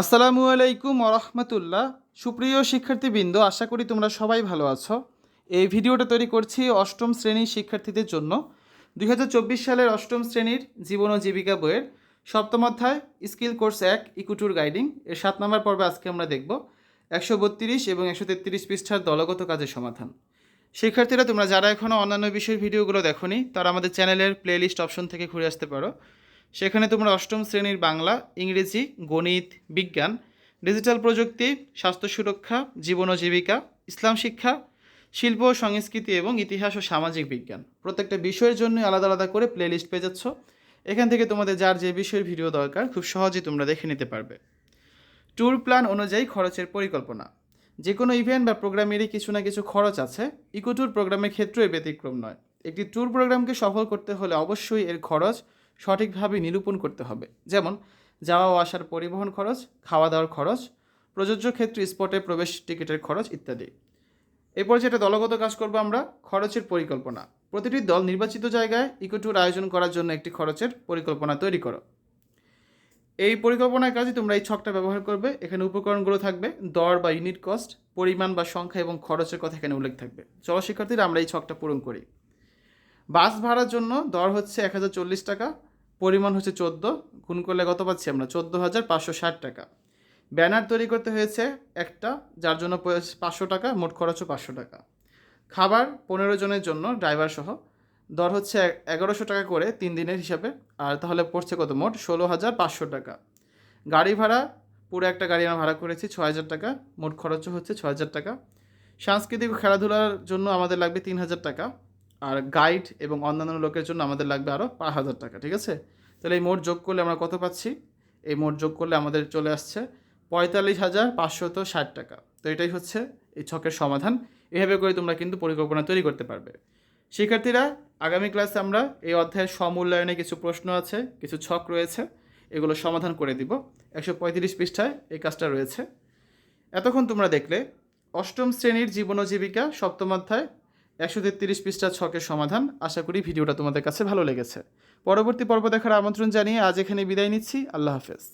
আসসালামু আলাইকুম ওরহমতুল্লাহ। সুপ্রিয় শিক্ষার্থীবৃন্দ, আশা করি তোমরা সবাই ভালো আছো। এই ভিডিওটা তৈরি করছি অষ্টম শ্রেণির শিক্ষার্থীদের জন্য। দুই হাজার চব্বিশ সালের অষ্টম শ্রেণির জীবন ও জীবিকা বইয়ের সপ্তম অধ্যায়, স্কিল কোর্স এক, ইকুটুর গাইডিং। এর সাত নম্বর পর্বে আজকে আমরা দেখব একশো বত্রিশ এবং একশো তেত্রিশ পৃষ্ঠার দলগত কাজের সমাধান। শিক্ষার্থীরা, তোমরা যারা এখনও অন্যান্য বিষয়ের ভিডিওগুলো দেখোনি, তারা আমাদের চ্যানেলের প্লেলিস্ট অপশন থেকে ঘুরে আসতে পারো। সেখানে তোমরা অষ্টম শ্রেণির বাংলা, ইংরেজি, গণিত, বিজ্ঞান, ডিজিটাল প্রযুক্তি, স্বাস্থ্য সুরক্ষা, জীবন ও জীবিকা, ইসলাম শিক্ষা, শিল্প, সংস্কৃতি এবং ইতিহাস ও সামাজিক বিজ্ঞান। প্রত্যেকটা বিষয়ের জন্য আলাদা আলাদা করে প্লেলিস্ট পেয়ে যাচ্ছ এখান থেকে তোমাদের যার যে বিষয়ের ভিডিও দরকার, খুব সহজেই তোমরা দেখে নিতে পারবে। ট্যুর প্ল্যান অনুযায়ী খরচের পরিকল্পনা। যে কোনো ইভেন্ট বা প্রোগ্রামেরই কিছু না কিছু খরচ আছে। ইকো ট্যুর প্রোগ্রামের ক্ষেত্রেও ব্যতিক্রম নয়। একটি ট্যুর প্রোগ্রামকে সফল করতে হলে অবশ্যই এর খরচ সঠিকভাবে নিরূপণ করতে হবে। যেমন, যাওয়া ও আসার পরিবহন খরচ খাওয়া দাওয়ার খরচ, প্রযোজ্য ক্ষেত্রে স্পটে প্রবেশ টিকিটের খরচ ইত্যাদি। এরপর যেটা দলগত কাজ করব আমরা, খরচের পরিকল্পনা। প্রতিটি দল নির্বাচিত জায়গায় ইকো ট্যুর আয়োজন করার জন্য একটি খরচের পরিকল্পনা তৈরি করো। এই পরিকল্পনার কাজে তোমরা এই ছকটা ব্যবহার করবে, এখানে উপকরণগুলো থাকবে, দর বা ইউনিট কস্ট, পরিমাণ বা সংখ্যা এবং খরচের কথা এখানে উল্লেখ থাকবে। চলো শিক্ষার্থীরা আমরা এই ছকটা পূরণ করি। বাস ভাড়ার জন্য দর হচ্ছে এক হাজার চল্লিশ টাকা পরিমাণ হচ্ছে চোদ্দ, গুণ করলে কত পাচ্ছি আমরা? চোদ্দ হাজার পাঁচশো ষাট টাকা। ব্যানার তৈরি করতে হয়েছে একটা, যার জন্য পাঁচশো টাকা, মোট খরচও পাঁচশো টাকা। খাবার পনেরো জনের জন্য, ড্রাইভার সহ। দর হচ্ছে এগারোশো টাকা করে তিন দিনের হিসাবে, আর তাহলে পড়ছে কত? মোট ষোলো হাজার পাঁচশো টাকা। গাড়ি ভাড়া, পুরো একটা গাড়ি আমরা ভাড়া করেছি ছ হাজার টাকা, মোট খরচও হচ্ছে ছ হাজার টাকা। সাংস্কৃতিক খেলাধুলার জন্য আমাদের লাগবে তিন হাজার টাকা। আর গাইড এবং অন্যান্য লোকের জন্য আমাদের লাগবে আরও পাঁচ হাজার টাকা, ঠিক আছে? তাহলে এই মোট যোগ করলে আমরা কত পাচ্ছি? এই মোট যোগ করলে আমাদের চলে আসছে পঁয়তাল্লিশ হাজার পাঁচশত ষাট টাকা। তো এটাই হচ্ছে এই ছকের সমাধান। এভাবে করে তোমরা কিন্তু পরিকল্পনা তৈরি করতে পারবে। শিক্ষার্থীরা, আগামী ক্লাসে আমরা এই অধ্যায়ের সমূল্যায়নে কিছু প্রশ্ন আছে, কিছু ছক রয়েছে, এগুলো সমাধান করে দিব। একশো পঁয়ত্রিশ পৃষ্ঠায় এই কাজটা রয়েছে। এতক্ষণ তোমরা দেখলে অষ্টম শ্রেণির জীবন ও জীবিকা সপ্তম অধ্যায় একশো তেত্রিশ পৃষ্ঠা ছকের সমাধান। আশা করি ভিডিওটা তোমাদের কাছে ভালো লেগেছে। পরবর্তী পর্ব দেখার আমন্ত্রণ জানিয়ে আজ এখানে বিদায় নিচ্ছি। আল্লাহ হাফেজ।